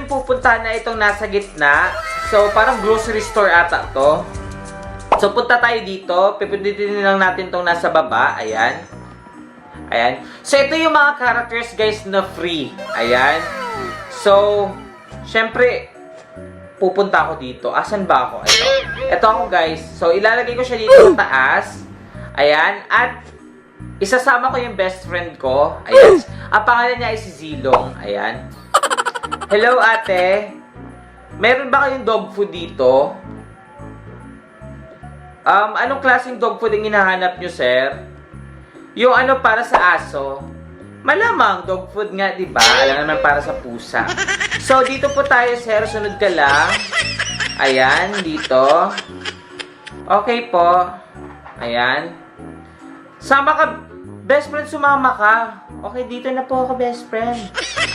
natin pupuntahan na itong nasa gitna. So, parang grocery store ata to. So, punta tayo dito. Pipindutin lang natin itong nasa baba. Ayan. Ayan. So, ito yung mga characters, guys, na free. Ayan. So, syempre, pupunta ako dito. Asan ba ako? Ito. Ito ako, guys. So, ilalagay ko siya dito sa taas. Ayan. At, isasama ko yung best friend ko. Ayan. Ang pangalan niya ay si Zilong. Ayan. Hello, ate. Meron ba kayong dog food dito? Um, anong klaseng dog food ang hinahanap nyo, sir? Yung ano para sa aso? Malamang, dog food nga, di ba? Alam naman para sa pusa. So, dito po tayo, sir. Sunod ka lang. Ayan, dito. Okay po. Ayan. Sama ka, best friend, sumama ka. Okay, dito na po ako, best friend.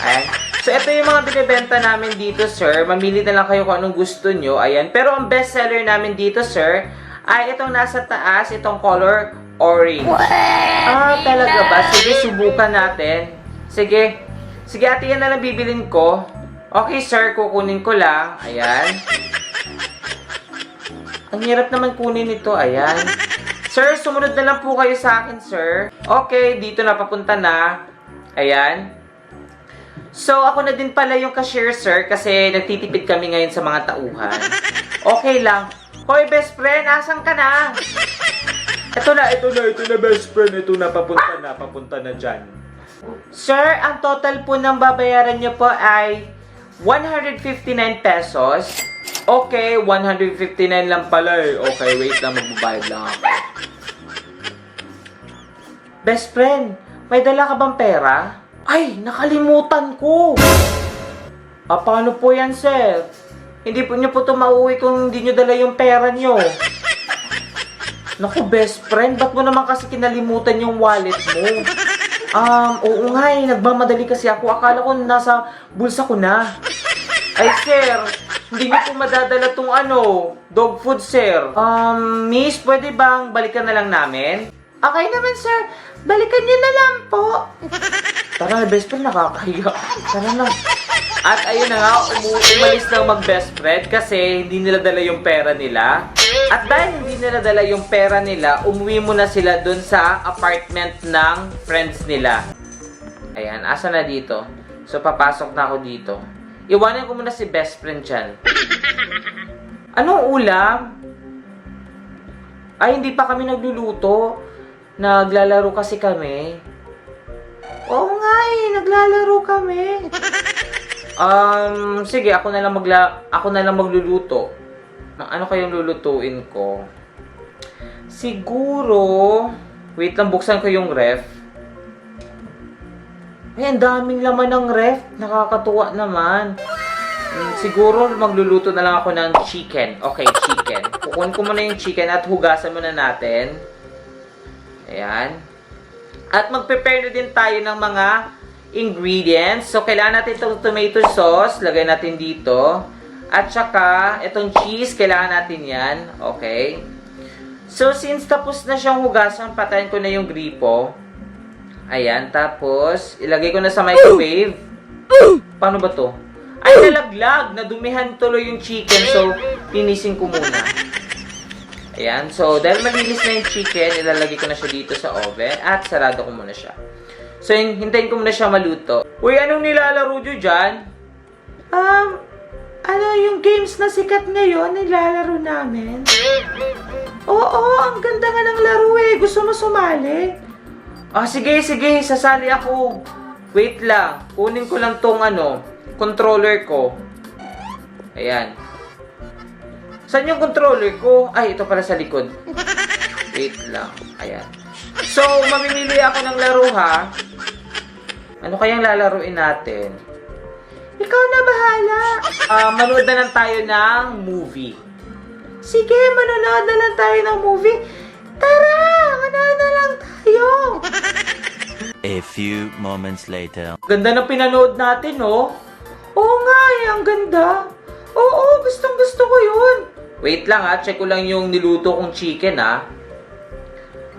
Ayan. So, ito yung mga binibenta namin dito, sir. Mamili na lang kayo kung anong gusto nyo. Ayan. Pero ang best seller namin dito, sir, ay itong nasa taas, itong color orange. Ah, talaga ba? Sige, subukan natin. Sige. Sige, ate, yan na lang bibilin ko. Okay, sir, kukunin ko lang. Ayan. Ang hirap naman kunin ito. Ayan. Sir, sumunod na lang po kayo sa akin, sir. Okay, dito na papunta na. Ayan. So, ako na din pala yung cashier, sir, kasi nagtitipid kami ngayon sa mga tauhan. Okay lang. Hoy, best friend, asan ka na? Ito na, ito na, ito na, best friend. Ito na, papunta na, papunta na dyan. Sir, ang total po ng babayaran niyo po ay 159 pesos. Okay, 159 lang pala eh. Okay, wait lang, magbabayad lang ako. Best friend, may dala ka bang pera? Ay, nakalimutan ko! Ah, paano po yan, sir? Hindi po niyo po ito mauwi kung hindi niyo dala yung pera niyo. Naku, best friend, ba't mo naman kasi kinalimutan yung wallet mo? Um, oo nga eh, nagmamadali kasi ako. Akala ko nasa bulsa ko na. Ay, sir, hindi niyo po madadala tong ano, dog food, sir. Um, miss, pwede bang balikan na lang namin? Okay naman, sir. Balikan niyo na lang po. Tara best friend, nakakahiya. Tara na. At ayun na nga, umalis ng mag-best friend kasi hindi nila dala yung pera nila. At dahil hindi nila dala yung pera nila, umuwi muna sila dun sa apartment ng friends nila. Ayan, asa na dito? So, papasok na ako dito. Iwanan ko muna si best friend dyan. Anong ulam? Ay, hindi pa kami nagluluto. Naglalaro kasi kami. Oo nga eh, naglalaro kami. Um, sige, ako na lang magla ako na lang magluluto. Ano kayong lulutuin ko? Siguro, wait lang, buksan ko yung ref. Ay, ang daming laman ng ref. Nakakatuwa naman. Siguro, magluluto na lang ako ng chicken. Okay, chicken. Kukunin ko muna yung chicken at hugasan muna natin. Ayan. At mag-prepare na din tayo ng mga ingredients. So, kailangan natin itong tomato sauce. Lagay natin dito. At saka, itong cheese, kailangan natin yan. Okay. So, since tapos na siyang hugasan, patayin ko na yung gripo. Ayan. Tapos, ilagay ko na sa microwave. Paano ba to? Ay, nalaglag. Nadumihan tuloy yung chicken. So, linisin ko muna. Ayan. So, dahil malinis na yung chicken, ilalagay ko na siya dito sa oven at sarado ko muna siya. So, hin- hintayin ko muna siya maluto. Uy, anong nilalaro nyo dyan? Um, ano yung games na sikat ngayon, nilalaro namin? Oo, ang ganda nga ng laro eh. Gusto mo sumali? Ah, sige, sige. Sasali ako. Wait lang. Kunin ko lang tong ano, controller ko. Ayan. Saan yung controller ko? Ay, ito pala sa likod. Wait lang. Ayan. So, mamimili ako ng laro ha. Ano kayang lalaruin natin? Ikaw na bahala. Ah, manood na lang tayo ng movie. Sige, manonood na lang tayo ng movie. Tara, Magkamag-anak na lang tayo. A few moments later. Ganda na pinanood natin, no? Oo nga, eh, ang ganda. Oo, gustong gusto ko yun. Wait lang ha, check ko lang yung niluto kong chicken ha.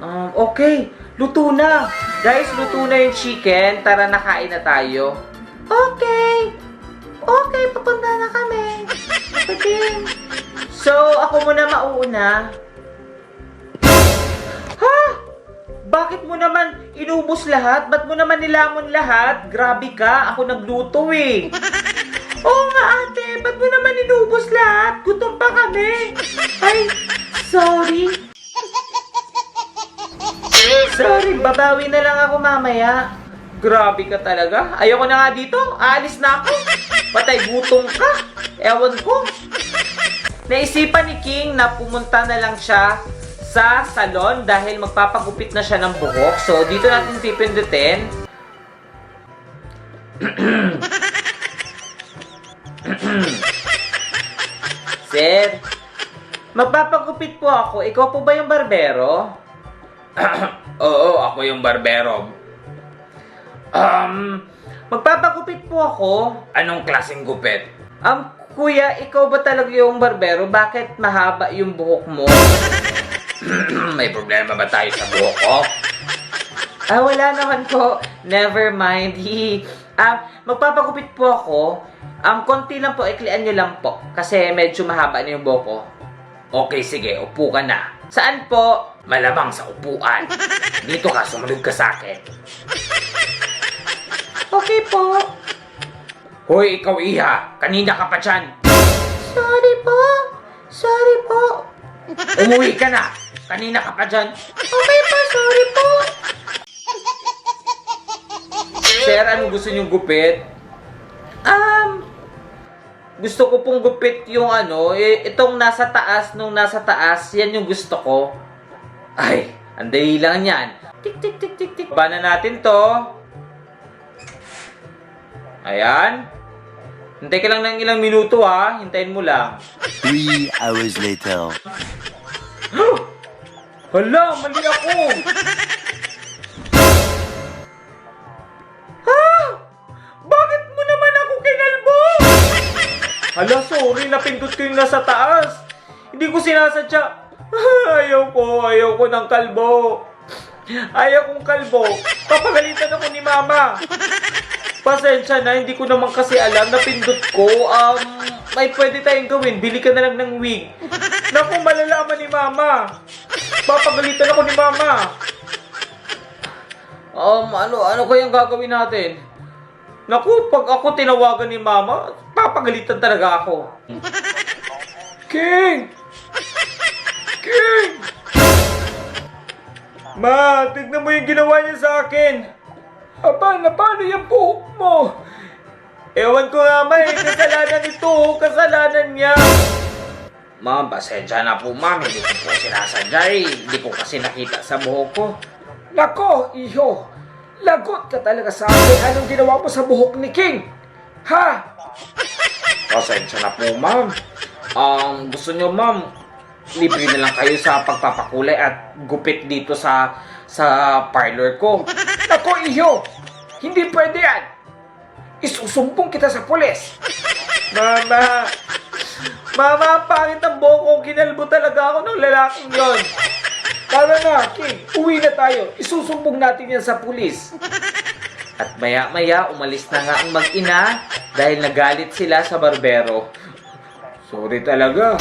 Um, okay, luto na. Guys, luto na yung chicken. Tara, nakain na tayo. Okay. Okay, papunta na kami. Pating. So, ako muna mauuna. Bakit mo naman inubos lahat? Ba't mo naman nilamon lahat? Grabe ka, ako nagluto eh. Oo nga ate, ba't mo naman inubos lahat? Gutom pa kami. Ay, sorry. Sorry, babawi na lang ako mamaya. Grabe ka talaga. Ayoko na nga dito. Aalis na ako. Patay gutom ka. Ewan ko. Naisipan ni King na pumunta na lang siya sa salon dahil magpapagupit na siya ng buhok. So, dito natin pipindutin. Sir, magpapagupit po ako. Ikaw po ba yung barbero? Oo, ako yung barbero. Um, magpapagupit po ako. Anong klaseng gupit? Um, kuya, ikaw ba talaga yung barbero? Bakit mahaba yung buhok mo? May problema ba tayo sa buhok ko? Ah, wala naman po. Never mind. Ah, magpapagupit po ako. Um, konti lang po, iklian nyo lang po. Kasi medyo mahaba na yung buhok ko. Okay, sige. Upo ka na. Saan po? Malamang sa upuan. Dito ka, sumunod ka sa akin. Okay po. Hoy, ikaw iha. Kanina ka pa dyan. Sorry po. Sorry po. Umuwi ka na. Kanina ka pa dyan. Okay po, sorry po. Sir, anong gusto niyong gupit? Um, gusto ko pong gupit yung ano, eh, itong nasa taas, nung nasa taas, yan yung gusto ko. Ay, anday lang yan. Tik, tik, tik, tik, tik. Baba na natin to. Ayan. Hintay ka lang ng ilang minuto ha. Hintayin mo lang. Three hours later. Hala, mali ako! ha? Bakit mo naman ako kinalbo? Hala, sorry, napindot ko yung nasa taas. Hindi ko sinasadya. Ayaw ko, ayaw ko ng kalbo. Ayaw kong kalbo. Papagalitan ako ni mama. Pasensya na, hindi ko naman kasi alam na pindot ko. Um, may pwede tayong gawin. Bili ka na lang ng wig. Naku, malalaman ni mama. Papagalitan ako ni mama. Um, ano, ano kayang gagawin natin? Naku, pag ako tinawagan ni mama, papagalitan talaga ako. King! King! Ma, tignan mo yung ginawa niya sa akin. Aba, paano yung buhok mo? Ewan ko nga, ma, eh. Kasalanan ito, kasalanan niya. Ma'am, pasensya na po, ma'am. Hindi ko po sinasadya eh. Hindi ko kasi nakita sa buhok ko. Nako, iho! Lagot ka talaga sa akin. Anong ginawa mo sa buhok ni King? Ha? Pasensya na po, ma'am. Ang gusto nyo, ma'am, libre na lang kayo sa pagpapakulay at gupit dito sa sa parlor ko. Nako, iho! Hindi pwede yan! Isusumbong kita sa pulis! Mama! Mama, ang pangit ang buhok ko. Kinalbo talaga ako ng lalaking yon. Tara na, King! Uwi na tayo! Isusumbong natin yan sa pulis! At maya-maya, umalis na nga ang mag-ina dahil nagalit sila sa barbero. Sorry talaga.